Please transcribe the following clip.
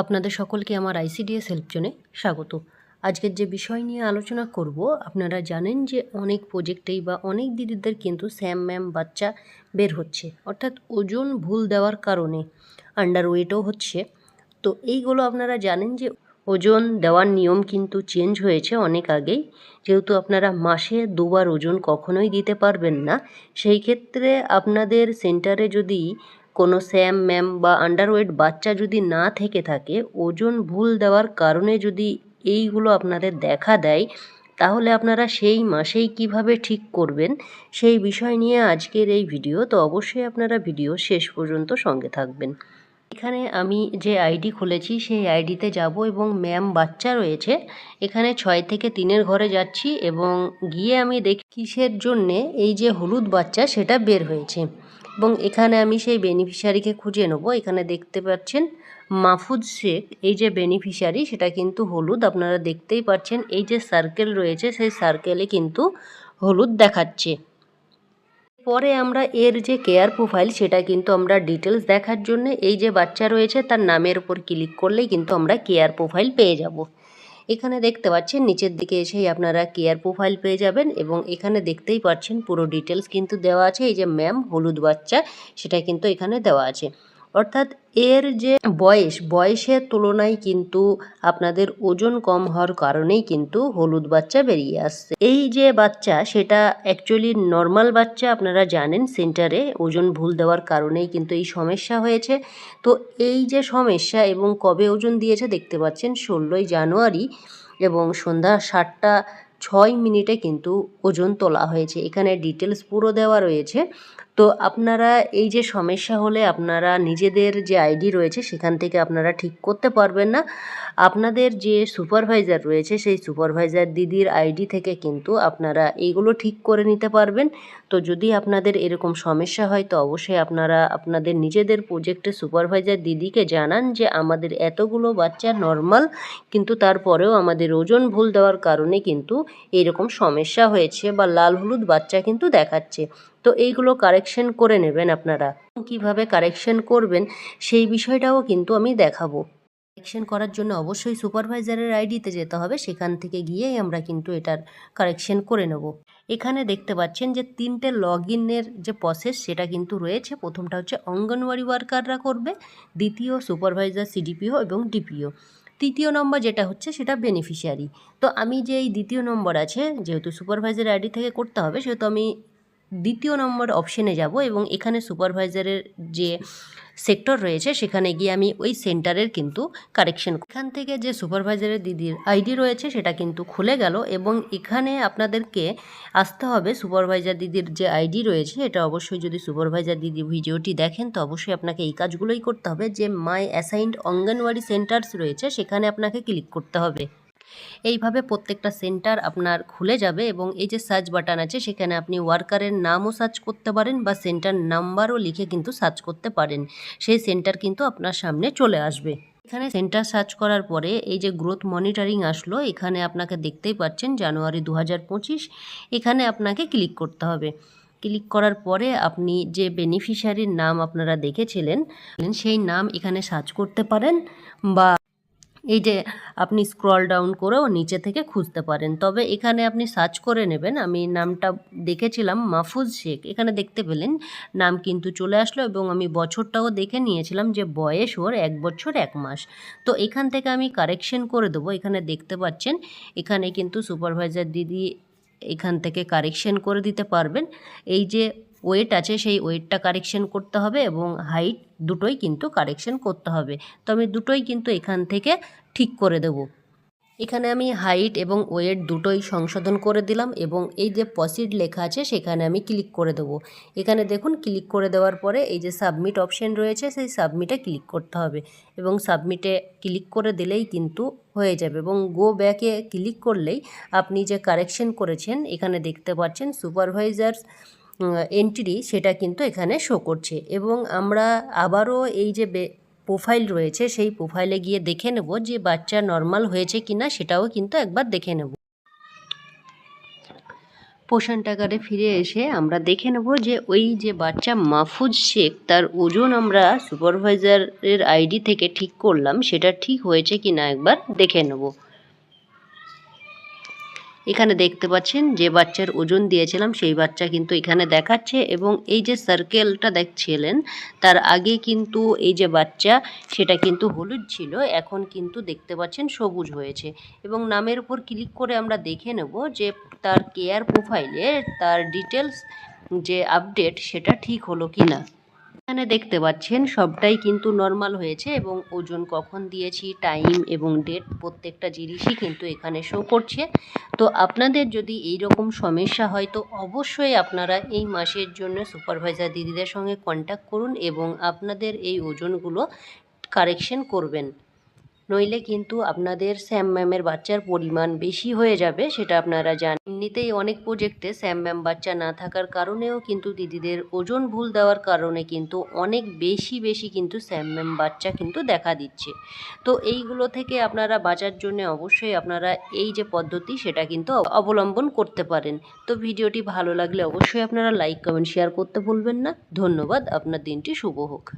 আপনাদের সকলকে আমার আইসিডিএস হেল্প জোনে স্বাগত। আজকের যে বিষয় নিয়ে আলোচনা করব, আপনারা জানেন যে অনেক প্রজেক্টেই বা অনেক দিদিদের কিন্তু স্যাম ম্যাম বাচ্চা বের হচ্ছে, অর্থাৎ ওজন ভুল দেওয়ার কারণে আন্ডার ওয়েটও হচ্ছে। তো এইগুলো আপনারা জানেন যে ওজন দেওয়ার নিয়ম কিন্তু চেঞ্জ হয়েছে অনেক আগেই, যেহেতু আপনারা মাসে দুবার ওজন কখনোই দিতে পারবেন না। সেই ক্ষেত্রে আপনাদের সেন্টারে যদি কোনো স্যাম, ম্যাম বা আন্ডারওয়েট বাচ্চা যদি না থেকে থাকে, ওজন ভুল দেওয়ার কারণে যদি এইগুলো আপনাদের দেখা দেয়, তাহলে আপনারা সেই মাসেই কীভাবে ঠিক করবেন সেই বিষয় নিয়ে আজকের এই ভিডিও। তো অবশ্যই আপনারা ভিডিও শেষ পর্যন্ত সঙ্গে থাকবেন। এখানে আমি যে আইডি খুলেছি, সেই আইডিতে যাব এবং ম্যাম বাচ্চা রয়েছে, এখানে ছয় থেকে তিনের ঘরে যাচ্ছি এবং গিয়ে আমি দেখি কিসের জন্যে এই যে হলুদ বাচ্চা, সেটা বের হয়েছে। এবং এখানে আমি সেই বেনিফিশিয়ারিকে খুঁজে নেব। এখানে দেখতে পাচ্ছেন মাহফুজ শেখ। এই যে বেনিফিশিয়ারি সেটা কিন্তু হলুদ। আপনারা দেখতেই পাচ্ছেন এই যে সার্কেল রয়েছে, সেই সার্কেলে কিন্তু হলুদ দেখাচ্ছে। পরে আমরা এর যে কেয়ার প্রোফাইল সেটা কিন্তু আমরা ডিটেলস দেখার জন্য এই যে বাচ্চা রয়েছে, তার নামের উপর ক্লিক করলেই কিন্তু আমরা কেয়ার প্রোফাইল পেয়ে যাব। এখানে দেখতে পাচ্ছেন, নিচের দিকে এসেই আপনারা কেয়ার প্রোফাইল পেয়ে যাবেন এবং এখানে দেখতেই পাচ্ছেন পুরো ডিটেলস কিন্তু দেওয়া আছে। এই যে ম্যাম হলুদ বাচ্চা, সেটা কিন্তু এখানে দেওয়া আছে। অর্থাৎ এর যে বয়স, বয়সের তুলনায় কিন্তু আপনাদের ওজন কম হওয়ার কারণেই কিন্তু হলুদ বাচ্চা বেরিয়ে আসছে। এই যে বাচ্চা, সেটা অ্যাকচুয়ালি নর্মাল বাচ্চা আপনারা জানেন সেন্টারে ওজন ভুল দেওয়ার কারণেই কিন্তু এই সমস্যা হয়েছে। তো এই যে সমস্যা এবং কবে ওজন দিয়েছে দেখতে পাচ্ছেন, ষোলোই জানুয়ারি এবং সন্ধ্যা সাতটা ছয় মিনিটে কিন্তু ওজন তোলা হয়েছে। এখানে ডিটেলস পুরো দেওয়া রয়েছে। তো আপনারা এই যে সমস্যা হলে আপনারা নিজেদের যে আইডি রয়েছে সেখান থেকে আপনারা ঠিক করতে পারবেন না। আপনাদের যে সুপারভাইজার রয়েছে সেই সুপারভাইজার দিদির আইডি থেকে কিন্তু আপনারা এইগুলো ঠিক করে নিতে পারবেন। তো যদি আপনাদের এরকম সমস্যা হয় তো অবশ্যই আপনারা আপনাদের নিজেদের প্রজেক্টের সুপারভাইজার দিদিকে জানান যে আমাদের এতগুলো বাচ্চা নর্মাল কিন্তু তারপরেও আমাদের ওজন ভুল দেওয়ার কারণে কিন্তু এরকম সমস্যা হয়েছে বা লাল হলুদ বাচ্চা কিন্তু দেখাচ্ছে। তো এইগুলো কারেকশন করে নেবেন আপনারা। কীভাবে কারেকশন করবেন সেই বিষয়টাও কিন্তু আমি দেখাবো। কারেকশন করার জন্য অবশ্যই সুপারভাইজারের আইডিতে যেতে হবে, সেখান থেকে গিয়েই আমরা কিন্তু এটার কারেকশন করে নেব। এখানে দেখতে পাচ্ছেন যে তিনটে লগ ইনের যে প্রসেস সেটা কিন্তু রয়েছে। প্রথমটা হচ্ছে অঙ্গনওয়াড়ি ওয়ার্কাররা করবে, দ্বিতীয় সুপারভাইজার সিডিপিও এবং ডিপিও তৃতীয় নম্বর যেটা হচ্ছে সেটা বেনিফিশিয়ারি তো আমি যে এই দ্বিতীয় নম্বর আছে, যেহেতু সুপারভাইজার আইডি থেকে করতে হবে, সেহেতু আমি দ্বিতীয় নম্বর অপশনে যাব এবং এখানে সুপারভাইজারের যে সেক্টর রয়েছে, সেখানে গিয়ে আমি ওই সেন্টারের কিন্তু কারেকশন এখান থেকে যে সুপারভাইজারের দিদির আইডি রয়েছে, সেটা কিন্তু খুলে গেল এবং এখানে আপনাদেরকে আসতে হবে সুপারভাইজার দিদির যে আইডি রয়েছে, এটা অবশ্যই যদি সুপারভাইজার দিদি ভিডিওটি দেখেন, তো অবশ্যই আপনাকে এই কাজগুলোই করতে হবে যে মাই অ্যাসাইন্ড অঙ্গনওয়াড়ি সেন্টার্স রয়েছে, সেখানে আপনাকে ক্লিক করতে হবে। এইভাবে প্রত্যেকটা সেন্টার আপনার খুলে যাবে এবং এই যে সার্চ বাটন আছে, সেখানে আপনি ওয়ার্কারের নামও সার্চ করতে পারেন বা সেন্টার নাম্বারও লিখে কিন্তু সার্চ করতে পারেন। সেই সেন্টার কিন্তু আপনার সামনে চলে আসবে। এখানে সেন্টার সার্চ করার পরে এই যে গ্রোথ মনিটরিং আসলো, এখানে আপনাকে দেখতেই পাচ্ছেন জানুয়ারি দু হাজার পঁচিশ, এখানে আপনাকে ক্লিক করতে হবে। ক্লিক করার পরে আপনি যে বেনিফিশিয়ারির নাম আপনারা দেখেছিলেন, সেই নাম এখানে সার্চ করতে পারেন বা এই যে আপনি স্ক্রল ডাউন করেও নিচে থেকে খুঁজতে পারেন। তবে এখানে আপনি সার্চ করে নেবেন। আমি নামটা দেখেছিলাম, মাহফুজ শেখ। এখানে দেখতে পেলেন, নাম কিন্তু চলে আসলো এবং আমি বছরটাও দেখে নিয়েছিলাম যে বয়স ওর এক বছর এক মাস। তো এখান থেকে আমি কারেকশন করে দেবো। এখানে দেখতে পাচ্ছেন, এখানে কিন্তু সুপারভাইজার দিদি এখান থেকে কারেকশন করে দিতে পারবেন। এই যে ওয়েট আছে, সেই ওয়েটটা কারেকশন করতে হবে এবং হাইট দুটোই কিন্তু কারেকশন করতে হবে। তো আমি দুটোই কিন্তু এখান থেকে ঠিক করে দেব। এখানে আমি হাইট এবং ওয়েট দুটোই সংশোধন করে দিলাম এবং এই যে পসিড লেখা আছে, সেখানে আমি ক্লিক করে দেবো। এখানে দেখুন ক্লিক করে দেওয়ার পরে এই যে সাবমিট অপশন রয়েছে, সেই সাবমিটে ক্লিক করতে হবে এবং সাবমিটে ক্লিক করে দিলেই কিন্তু হয়ে যাবে এবং গো ব্যাকে ক্লিক করলেই আপনি যে কারেকশন করেছেন, এখানে দেখতে পাচ্ছেন সুপারভাইজার্স এন্ট্রি সেটা কিন্তু এখানে শো করছে। এবং আমরা আবারও এই যে প্রোফাইল রয়েছে, সেই প্রোফাইলে গিয়ে দেখে নেব যে বাচ্চা নর্মাল হয়েছে কি না সেটাও কিন্তু একবার দেখে নেব। পোষণ টাকারে ফিরে এসে আমরা দেখে নেব যে ওই যে বাচ্চা মাহফুজ শেখ, তার ওজন আমরা সুপারভাইজারের আইডি থেকে ঠিক করলাম, সেটা ঠিক হয়েছে কি না একবার দেখে নেব। এখানে দেখতে পাচ্ছেন যে বাচ্চার ওজন দিয়েছিলাম, সেই বাচ্চা কিন্তু এখানে দেখাচ্ছে এবং এই যে সার্কেলটা দেখছিলেন, তার আগে কিন্তু এই যে বাচ্চা, সেটা কিন্তু হলুদ ছিল, এখন কিন্তু দেখতে পাচ্ছেন সবুজ হয়েছে এবং নামের উপর ক্লিক করে আমরা দেখে নেব যে তার কেয়ার প্রোফাইলে তার ডিটেলস যে আপডেট সেটা ঠিক হলো কি না এখানে দেখতে পাচ্ছেন, সবটাই কিন্তু নর্মাল হয়েছে এবং ওজন কখন দিয়েছি টাইম এবং ডেট প্রত্যেকটা জিনিসই কিন্তু এখানে শো করছে। তো আপনাদের যদি এই রকম সমস্যা হয়, তো অবশ্যই আপনারা এই মাসের জন্য সুপারভাইজার দিদিদের সঙ্গে কন্ট্যাক্ট করুন এবং আপনাদের এই ওজনগুলো কারেকশন করবেন। নইলে কিন্তু আপনাদের স্যাম ম্যামের বাচ্চার পরিমাণ বেশি হয়ে যাবে, সেটা আপনারা জানেন। এমনিতেই অনেক প্রজেক্টে স্যাম ম্যাম বাচ্চা না থাকার কারণেও কিন্তু দিদিদের ওজন ভুল দেওয়ার কারণে কিন্তু অনেক বেশি বেশি কিন্তু স্যাম ম্যাম বাচ্চা কিন্তু দেখা দিচ্ছে। তো এইগুলো থেকে আপনারা বাঁচার জন্য অবশ্যই আপনারা এই যে পদ্ধতি, সেটা কিন্তু অবলম্বন করতে পারেন। তো ভিডিওটি ভালো লাগলে অবশ্যই আপনারা লাইক কমেন্ট শেয়ার করতে ভুলবেন না। ধন্যবাদ, আপনার দিনটি শুভ হোক।